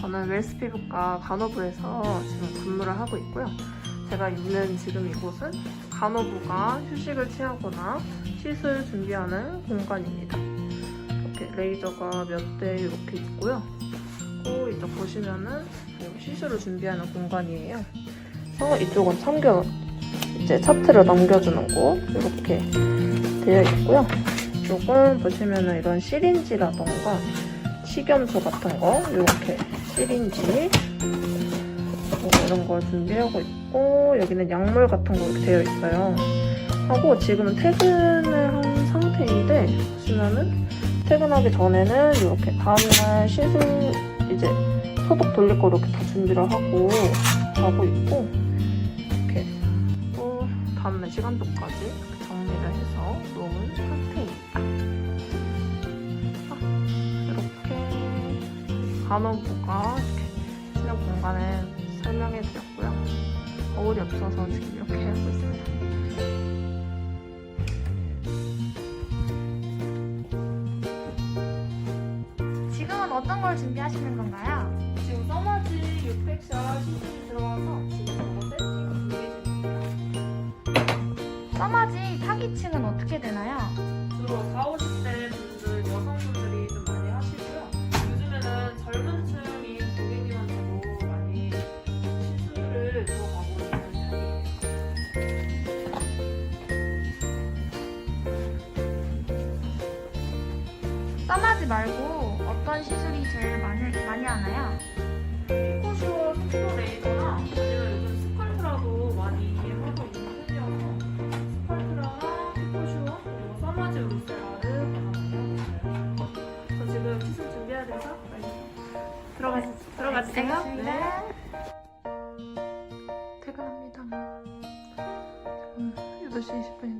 저는 웰스 피부과 간호부에서 지금 근무를 하고 있고요. 제가 있는 지금 이곳은 간호부가 휴식을 취하거나 시술 준비하는 공간입니다. 이렇게 레이저가 몇 대 이렇게 있고요. 또 이쪽 보시면은 시술을 준비하는 공간이에요. 그래서 이쪽은 참견 이제 차트를 넘겨주는 곳 이렇게 되어 있고요. 이쪽은 보시면은 이런 시린지라던가 식염수 같은 거 이렇게 시린지 뭐 이런 걸 준비하고 있고 여기는 약물 같은 거 이렇게 되어 있어요. 하고 지금은 퇴근을 한 상태인데 보시면은 퇴근하기 전에는 이렇게 다음날 시술 이제 소독 돌릴 거 이렇게 다 준비를 하고 가고 있고 이렇게 또 다음날 시간표까지 이렇게 정리를 해서 놓은 상태입니다. 간호부가 이렇게 치료 공간을 설명해 드렸고요. 거울이 없어서 지금 이렇게 하고 있습니다. 지금은 어떤 걸 준비하시는 건가요? 지금 써마지 600샷 시술이 들어와서 지금 이거 세팅 준비해 주세요. 써마지 타기층은 어떻게 되나요? 주로 4, 50대 분들, 여성분들 써마지 말고 어떤 시술이 제일 많이, 많이 하나요? 피코슈어, 피코 레이저나 아니면 요즘 스컬프라도 많이 하고 있는 편이어서 스컬프라랑 피코슈어 그리고 써마지 울세라를 가능해요. 저 지금 시술 준비해야 돼서 빨리 들어가 들어가주세요. 알겠습니다. 퇴근합니다. 지금 8시 20분인데